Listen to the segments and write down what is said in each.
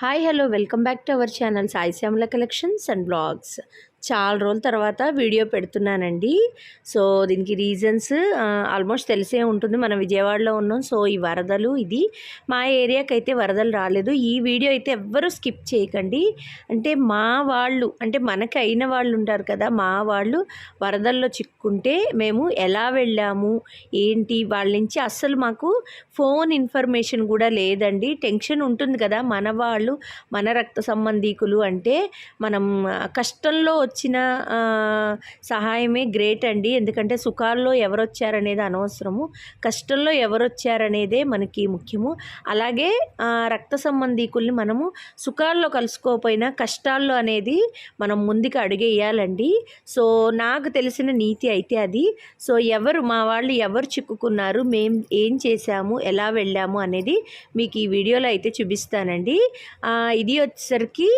Hi hello welcome back to our channel Sai Shyamala collections and blogs చాలా రోజుల తర్వాత video పెడుతున్నానండి. So దీనికి రీజన్స్ ఆల్మోస్ట్ తెలిసే ఉంటుంది. మనం విజయవాడలో ఉన్నాం. సో ఈ వరదలు ఇది. మా ఏరియాకి అయితే వరదలు రాలేదు. ఈ వీడియో అయితే ఎవ్వరూ స్కిప్ చేయకండి. అంటే మా వాళ్ళు అంటే మనకి అయిన వాళ్ళు ఉంటారు కదా మా వాళ్ళు వరదల్లో చిక్కుంటే మేము ఎలా వెళ్ళాము? ఏంటి? వాళ్ళ నుంచి అస్సలు మాకు ఫోన్ ఇన్ఫర్మేషన్ కూడా లేదండి. టెన్షన్ ఉంటుంది కదా మన వాళ్ళు మన రక్త సంబంధీకులు అంటే మనం కష్టంలో వచ్చిన సహాయమే గ్రేట్ అండి. ఎందుకంటే సుఖాల్లో ఎవరు వచ్చారనేది అనవసరము. కష్టంలో ఎవరు వచ్చారనేదే మనకి ముఖ్యము. అలాగే రక్త సంబంధీకుల్ని మనము సుఖాల్లో కలుసుకోకపోయినా కష్టాల్లో అనేది మనం ముందుకు అడుగేయాలండి. సో నాకు తెలిసిన నీతి అయితే అది. సో ఎవరు మా వాళ్ళు ఎవరు చిక్కుకున్నారు మేం ఏం చేశాము ఎలా వెళ్ళాము అనేది మీకు ఈ వీడియోలో అయితే చూపిస్తానండి. ఇది వచ్చేసరికి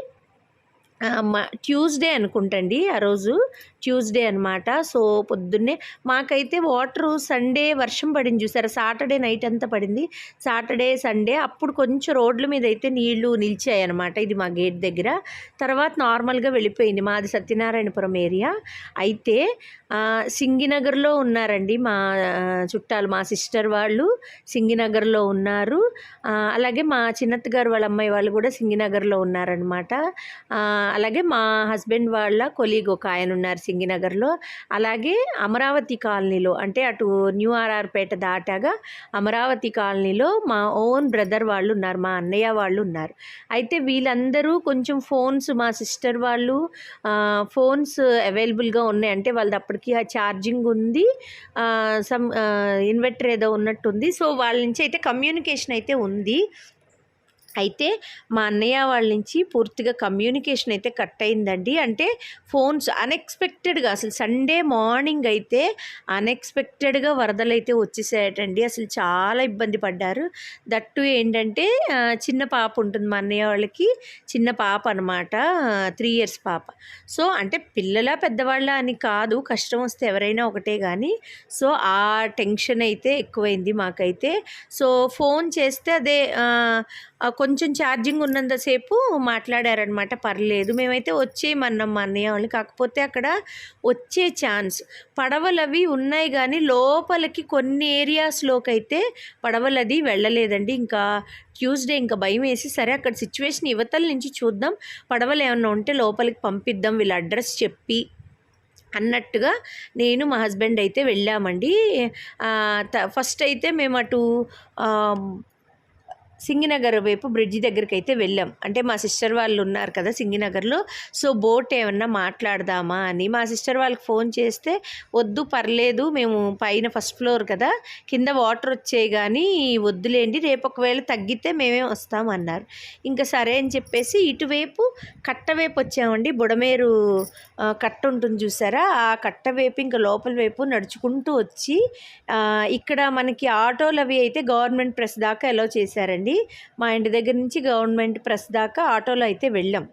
ట్యూస్డే అనుకుంటండి ఆ రోజు. ట్యూస్డే అనమాట సో పొద్దున్నే మాకైతే వాటరు సండే వర్షం పడింది చూసారా? సాటర్డే నైట్ అంతా పడింది. సాటర్డే సండే అప్పుడు కొంచెం రోడ్ల మీద అయితే నీళ్ళు నిలిచాయి అనమాట ఇది మా గేట్ దగ్గర. తర్వాత నార్మల్గా వెళ్ళిపోయింది మాది సత్యనారాయణపురం ఏరియా. అయితే సింగినగర్లో ఉన్నారండి మా చుట్టాలు మా సిస్టర్ వాళ్ళు సింగినగర్లో ఉన్నారు. అలాగే మా చిన్నత్త గారు వాళ్ళ అమ్మాయి వాళ్ళు కూడా సింగినగర్లో ఉన్నారనమాట అలాగే మా హస్బెండ్ వాళ్ళ కొలీగ్ ఒక ఆయన ఉన్నారు సింగినగర్లో. అలాగే అమరావతి కాలనీలో అంటే అటు న్యూ ఆర్ఆర్పేట దాటాగా అమరావతి కాలనీలో మా ఓన్ బ్రదర్ వాళ్ళు ఉన్నారు మా అన్నయ్య వాళ్ళు ఉన్నారు అయితే వీళ్ళందరూ కొంచెం ఫోన్స్ మా సిస్టర్ వాళ్ళు ఫోన్స్ అవైలబుల్గా ఉన్నాయి. అంటే వాళ్ళది అప్పటికి ఛార్జింగ్ ఉంది సమ్ ఇన్వర్టర్ ఏదో ఉన్నట్టుంది. సో వాళ్ళ నుంచి అయితే కమ్యూనికేషన్ అయితే ఉంది. అయితే మా అన్నయ్య వాళ్ళ నుంచి పూర్తిగా కమ్యూనికేషన్ అయితే కట్ అయిందండి. అంటే ఫోన్స్ అన్ఎక్స్పెక్టెడ్గా అసలు సండే మార్నింగ్ అయితే అన్ఎక్స్పెక్టెడ్గా వరదలు అయితే వచ్చేసాయటండి. అసలు చాలా ఇబ్బంది పడ్డారు. దట్టు ఏంటంటే చిన్న పాప ఉంటుంది మా అన్నయ్య వాళ్ళకి. చిన్న పాప అనమాట త్రీ ఇయర్స్ పాప. సో అంటే పిల్లల పెద్దవాళ్ళ అని కాదు కష్టం వస్తే ఎవరైనా ఒకటే కానీ సో ఆ టెన్షన్ అయితే ఎక్కువైంది మాకైతే. సో ఫోన్ చేస్తే అదే కొంచెం ఛార్జింగ్ ఉన్నంతసేపు మాట్లాడారనమాట పర్లేదు మేమైతే వచ్చేయమన్నాం మా అన్నయ్య వాళ్ళు. కాకపోతే అక్కడ వచ్చే ఛాన్స్. పడవలు అవి ఉన్నాయి కానీ లోపలికి కొన్ని ఏరియాస్లోకి అయితే పడవలు అది వెళ్ళలేదండి. ఇంకా ట్యూస్డే ఇంకా భయం వేసి సరే అక్కడ సిచ్యువేషన్ యువతల నుంచి చూద్దాం. పడవలు ఏమన్నా ఉంటే లోపలికి పంపిద్దాం వీళ్ళ అడ్రస్ చెప్పి అన్నట్టుగా నేను మా హస్బెండ్ అయితే వెళ్ళామండి. త- ఫస్ట్ అయితే మేము అటు సింగినగర్ వైపు బ్రిడ్జి దగ్గరికి అయితే వెళ్ళాం. అంటే మా సిస్టర్ వాళ్ళు ఉన్నారు కదా సింగినగర్లో. సో బోట్ ఏమన్నా మాట్లాడదామా అని మా సిస్టర్ వాళ్ళకి ఫోన్ చేస్తే వద్దు పర్లేదు మేము పైన ఫస్ట్ ఫ్లోర్ కదా కింద వాటర్ వచ్చాయి కానీ వద్దులేండి రేపు ఒకవేళ తగ్గితే మేమే వస్తామన్నారు ఇంకా సరే అని చెప్పేసి ఇటువైపు కట్ట వైపు వచ్చామండి. బుడమేరు కట్ట ఉంటుంది చూసారా? ఆ కట్ట వైపు ఇంకా లోపల వైపు నడుచుకుంటూ వచ్చి ఇక్కడ మనకి ఆటోలు అవి అయితే గవర్నమెంట్ ప్రెస్ దాకా ఎలా చేశారండి. మా ఇంటి దగ్గర నుంచి గవర్నమెంట్ ప్రెస్ దాకా ఆటోలో అయితే వెళ్ళాం.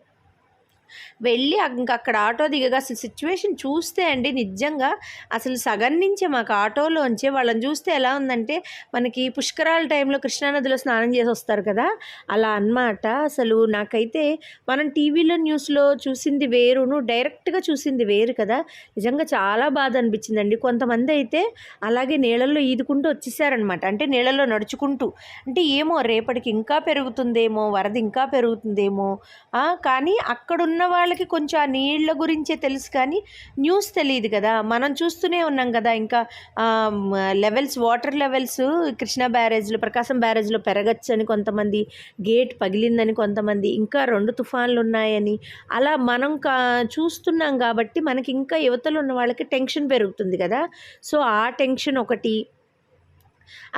వెళ్ళి ఇంక అక్కడ ఆటో దిగగా అసలు సిచ్యువేషన్ చూస్తే అండి నిజంగా అసలు సగం నుంచే మాకు ఆటోలోంచి వాళ్ళని చూస్తే ఎలా ఉందంటే మనకి పుష్కరాల టైంలో కృష్ణానదిలో స్నానం చేసి వస్తారు కదా? అలా అన్నమాట. అసలు నాకైతే మనం టీవీలో న్యూస్లో చూసింది వేరును డైరెక్ట్గా చూసింది వేరు కదా? నిజంగా చాలా బాధ అనిపించిందండి. కొంతమంది అయితే అలాగే నీళ్ళల్లో ఈదుకుంటూ వచ్చేసారనమాట అంటే నీళ్ళల్లో నడుచుకుంటూ. అంటే ఏమో రేపటికి ఇంకా పెరుగుతుందేమో వరద ఇంకా పెరుగుతుందేమో. కానీ అక్కడున్న ఉన్న వాళ్ళకి కొంచెం ఆ నీళ్ళ గురించే తెలుసు కానీ న్యూస్ తెలియదు కదా. మనం చూస్తూనే ఉన్నాం కదా ఇంకా లెవెల్స్ వాటర్ లెవెల్స్ కృష్ణా బ్యారేజ్లో ప్రకాశం బ్యారేజ్లో పెరగచ్చని కొంతమంది గేట్ పగిలిందని కొంతమంది ఇంకా రెండు తుఫాన్లు ఉన్నాయని అలా మనం కా చూస్తున్నాం కాబట్టి మనకి ఇంకా యువతలు ఉన్న వాళ్ళకి టెన్షన్ పెరుగుతుంది కదా. సో ఆ టెన్షన్ ఒకటి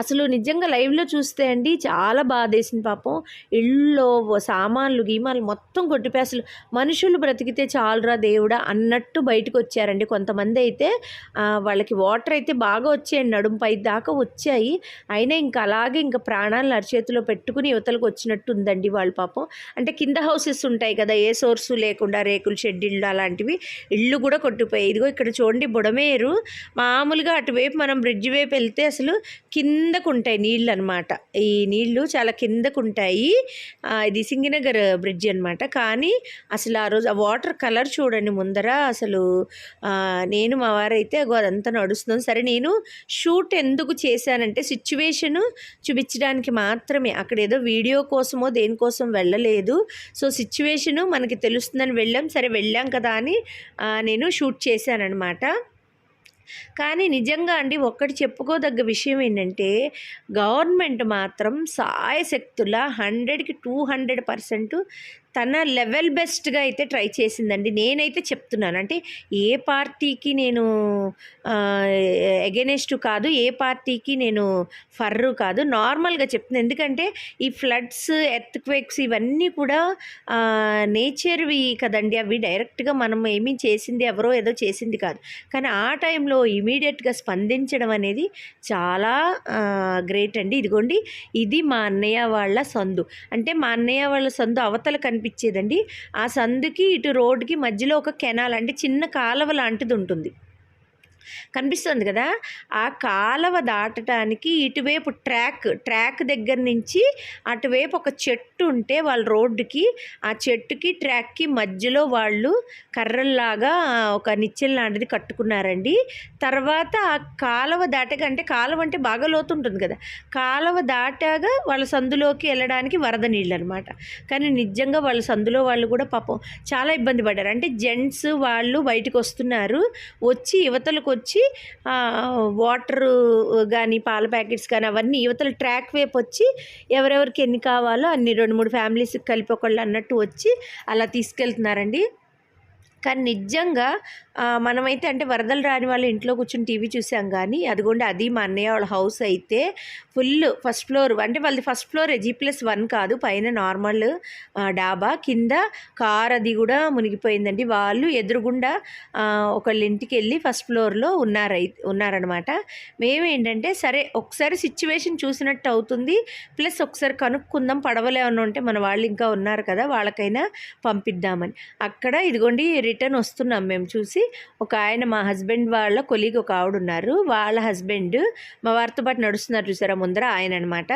అసలు నిజంగా లైవ్లో చూస్తే అండి చాలా బాధేసింది పాపం. ఇళ్ళలో సామాన్లు గీమాలు మొత్తం కొట్టిపోయి అసలు మనుషులు బ్రతికితే చాలురా దేవుడా అన్నట్టు బయటకు వచ్చారండి కొంతమంది అయితే. వాళ్ళకి వాటర్ అయితే బాగా వచ్చాయండి నడుము పై దాకా వచ్చాయి. అయినా ఇంకా అలాగే ఇంకా ప్రాణాలను అరిచేతిలో పెట్టుకుని యువతలకు వచ్చినట్టు ఉందండి వాళ్ళ పాపం. అంటే కింద హౌసెస్ ఉంటాయి కదా ఏ సోర్సు లేకుండా రేకుల షెడ్ ఇళ్ళు అలాంటివి ఇళ్ళు కూడా కొట్టిపోయాయి. ఇదిగో ఇక్కడ చూడండి బుడమేరు. మామూలుగా అటువైపు మనం బ్రిడ్జ్ వైపు వెళ్తే అసలు కింద కిందకు ఉంటాయి నీళ్ళు అనమాట ఈ నీళ్ళు చాలా కిందకు ఉంటాయి ఇది సింగినగర్ బ్రిడ్జ్ అనమాట కానీ అసలు ఆ రోజు ఆ వాటర్ కలర్ చూడండి ముందర. అసలు నేను మా వారైతే అగో అదంతా నడుస్తున్నాం. సరే నేను షూట్ ఎందుకు చేశానంటే సిచ్యువేషను చూపించడానికి మాత్రమే. అక్కడ ఏదో వీడియో కోసమో దేనికోసం వెళ్ళలేదు. సో సిచ్యువేషను మనకి తెలుస్తుందని వెళ్ళాం. సరే వెళ్ళాం కదా అని నేను షూట్ చేశానన్నమాట. కానీ నిజంగా అండి ఒక్కటి చెప్పుకోదగ్గ విషయం ఏంటంటే గవర్నమెంట్ మాత్రం సాయశక్తుల హండ్రెడ్కి టూ హండ్రెడ్ పర్సెంట్ తన లెవెల్ బెస్ట్గా అయితే ట్రై చేసిందండి. నేనైతే చెప్తున్నాను. అంటే ఏ పార్టీకి నేను ఎగెనెస్ట్ కాదు ఏ పార్టీకి నేను ఫర్రు కాదు నార్మల్గా చెప్తున్నాను ఎందుకంటే ఈ ఫ్లడ్స్ ఎర్త్ క్వేక్స్ ఇవన్నీ కూడా నేచర్వి కదండి. అవి డైరెక్ట్గా మనం ఏమీ చేసింది ఎవరో ఏదో చేసింది కాదు. కానీ ఆ టైంలో ఇమీడియట్గా స్పందించడం అనేది చాలా గ్రేట్ అండి. ఇదిగోండి ఇది మా అన్నయ్య వాళ్ళ సందు. అంటే మా అన్నయ్య వాళ్ళ సందు అవతల కనిపించేదండి. ఆ సందుకి ఇటు రోడ్డుకి మధ్యలో ఒక కెనాల్ అంటే చిన్న కాలువ లాంటిది ఉంటుంది కనిపిస్తుంది కదా? ఆ కాలవ దాటడానికి ఇటువైపు ట్రాక్ ట్రాక్ దగ్గర నుంచి అటువైపు ఒక చెట్టు ఉంటే వాళ్ళ రోడ్డుకి ఆ చెట్టుకి ట్రాక్కి మధ్యలో వాళ్ళు కర్రల్లాగా ఒక నిచ్చెన లాంటిది కట్టుకున్నారండి. తర్వాత ఆ కాలవ దాటగా అంటే కాలువ అంటే బాగా లోతు ఉంటుంది కదా? కాలవ దాటాగా వాళ్ళ సందులోకి వెళ్ళడానికి వరద నీళ్ళు అనమాట కానీ నిజంగా వాళ్ళ సందులో వాళ్ళు కూడా పాపం చాలా ఇబ్బంది పడ్డారు. అంటే జెంట్స్ వాళ్ళు బయటకు వస్తున్నారు వచ్చి యువతలకు వచ్చి వాటర్ కానీ పాల ప్యాకెట్స్ కానీ అవన్నీ యువతల ట్రాక్ వైపు వచ్చి ఎవరెవరికి ఎన్ని కావాలో అన్ని రెండు మూడు ఫ్యామిలీస్కి కలిపి ఒకళ్ళు అన్నట్టు వచ్చి అలా తీసుకెళ్తున్నారండి. కానీ నిజంగా మనమైతే అంటే వరదలు రాని వాళ్ళు ఇంట్లో కూర్చొని టీవీ చూసాం కానీ అదిగోండి అది మా అన్నయ్య వాళ్ళ హౌస్ అయితే ఫుల్ ఫస్ట్ ఫ్లోర్ అంటే వాళ్ళది first floor G plus one కాదు పైన నార్మల్ డాబా కింద కార్ అది కూడా మునిగిపోయిందండి. వాళ్ళు ఎదురుగుండా ఒకళ్ళ ఇంటికి వెళ్ళి ఫస్ట్ ఫ్లోర్లో ఉన్నారు ఉన్నారనమాట మేమేంటంటే సరే ఒకసారి సిచ్యువేషన్ చూసినట్టు అవుతుంది ప్లస్ ఒకసారి కనుక్కుందాం పడవలేమన్నా ఉంటే మన వాళ్ళు ఇంకా ఉన్నారు కదా వాళ్ళకైనా పంపిద్దామని. అక్కడ ఇదిగోండి రిటర్న్ వస్తున్నాం మేము చూసి. ఒక ఆయన మా హస్బెండ్ వాళ్ళ కొలీగ్ ఒక ఆవిడ ఉన్నారు వాళ్ళ హస్బెండ్ మా వారితో పాటు నడుస్తున్నారు చూసారా ముందర ఆయన అనమాట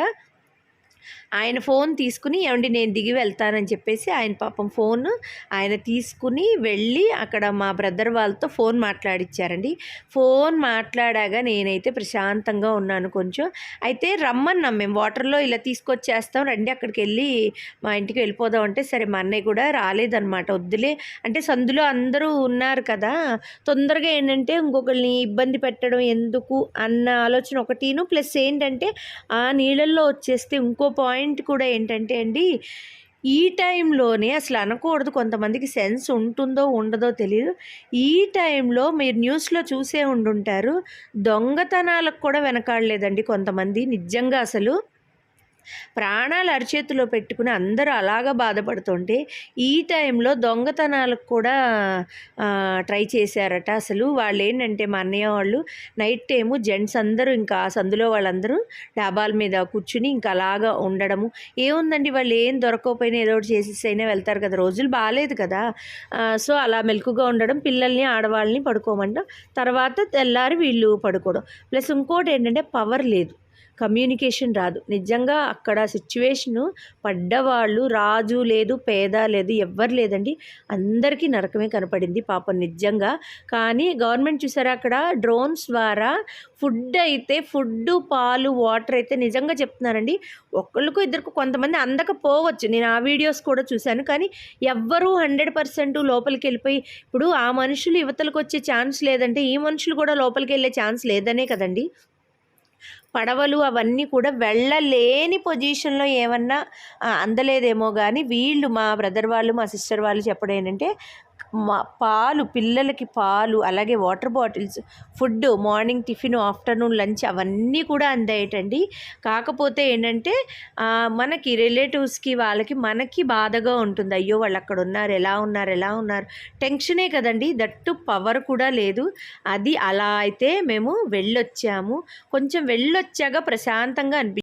ఆయన ఫోన్ తీసుకుని ఏమండి నేను దిగి వెళ్తానని చెప్పేసి ఆయన పాపం ఫోన్ ఆయన తీసుకుని వెళ్ళి అక్కడ మా బ్రదర్ వాళ్ళతో ఫోన్ మాట్లాడిచ్చారండి. ఫోన్ మాట్లాడాగా నేనైతే ప్రశాంతంగా ఉన్నాను కొంచెం. అయితే రమ్మన్నాం మేము వాటర్లో ఇలా తీసుకొచ్చేస్తాం రండి అక్కడికి వెళ్ళి మా ఇంటికి వెళ్ళిపోదాం అంటే సరే మా అన్నయ్య కూడా రాలేదన్నమాట వద్దులే. అంటే సందులో అందరూ ఉన్నారు కదా తొందరగా ఏంటంటే ఇంకొకరిని ఇబ్బంది పెట్టడం ఎందుకు అన్న ఆలోచన ఒకటిను ప్లస్ ఏంటంటే ఆ నీళ్ళల్లో వచ్చేస్తే ఇంకో పాయింట్ కూడా ఏంటంటే అండి ఈ టైంలోనే అసలు అనకూడదు కొంతమందికి సెన్స్ ఉంటుందో ఉండదో తెలియదు ఈ టైంలో మీరు న్యూస్లో చూసే ఉండుంటారు. దొంగతనాలకు కూడా వెనకాడలేదండి కొంతమంది నిజంగా అసలు. ప్రాణాలు అరిచేతిలో పెట్టుకుని అందరూ అలాగా బాధపడుతుంటే ఈ టైంలో దొంగతనాలకు కూడా ట్రై చేశారట. అసలు వాళ్ళు ఏంటంటే మా అన్నయ్య వాళ్ళు నైట్ టైము జెంట్స్ అందరూ ఇంకా ఆ సందులో వాళ్ళందరూ డాబాల మీద కూర్చుని ఇంకా అలాగా ఉండడము. ఏముందండి వాళ్ళు ఏం దొరకకపోయినా ఏదో ఒకటి చేసేసి అయినా వెళ్తారు కదా రోజులు బాగాలేదు కదా. సో అలా మెలకుగా ఉండడం పిల్లల్ని ఆడవాళ్ళని పడుకోమంటాం. తర్వాత తెల్లారి వీళ్ళు పడుకోవడం. ప్లస్ ఇంకోటి ఏంటంటే పవర్ లేదు. కమ్యూనికేషన్ రాదు. నిజంగా అక్కడ సిచ్యువేషను పడ్డవాళ్ళు రాజు లేదు పేద లేదు ఎవ్వరు లేదండి. అందరికీ నరకమే కనపడింది పాపం నిజంగా. కానీ గవర్నమెంట్ చూసారా అక్కడ? డ్రోన్స్ ద్వారా ఫుడ్ అయితే ఫుడ్ పాలు వాటర్ అయితే నిజంగా చెప్తున్నానండి ఒకళ్ళకు ఇద్దరికి కొంతమంది అందకపోవచ్చు. నేను ఆ వీడియోస్ కూడా చూశాను. కానీ ఎవ్వరూ హండ్రెడ్ పర్సెంట్ లోపలికి వెళ్ళిపోయి ఇప్పుడు ఆ మనుషులు యువతలకు వచ్చే ఛాన్స్ లేదంటే ఈ మనుషులు కూడా లోపలికి వెళ్ళే ఛాన్స్ లేదనే కదండి. పడవలు అవన్నీ కూడా వెళ్ళలేని పొజిషన్లో ఏమన్నా అందలేదేమో కానీ వీళ్ళు మా బ్రదర్ వాళ్ళు మా సిస్టర్ వాళ్ళు చెప్పడం ఏంటంటే మా పాలు పిల్లలకి పాలు అలాగే water bottles food morning tiffin afternoon lunch అవన్నీ కూడా అందాయటండి. కాకపోతే ఏంటంటే మనకి రిలేటివ్స్కి వాళ్ళకి మనకి బాధగా ఉంటుంది. అయ్యో వాళ్ళు అక్కడ ఉన్నారు ఎలా ఉన్నారు ఎలా ఉన్నారు. టెన్షనే కదండి దట్టు పవర్ కూడా లేదు. అది అలా అయితే మేము వెళ్ళొచ్చాము. కొంచెం వెళ్ళొచ్చాక ప్రశాంతంగా అనిపి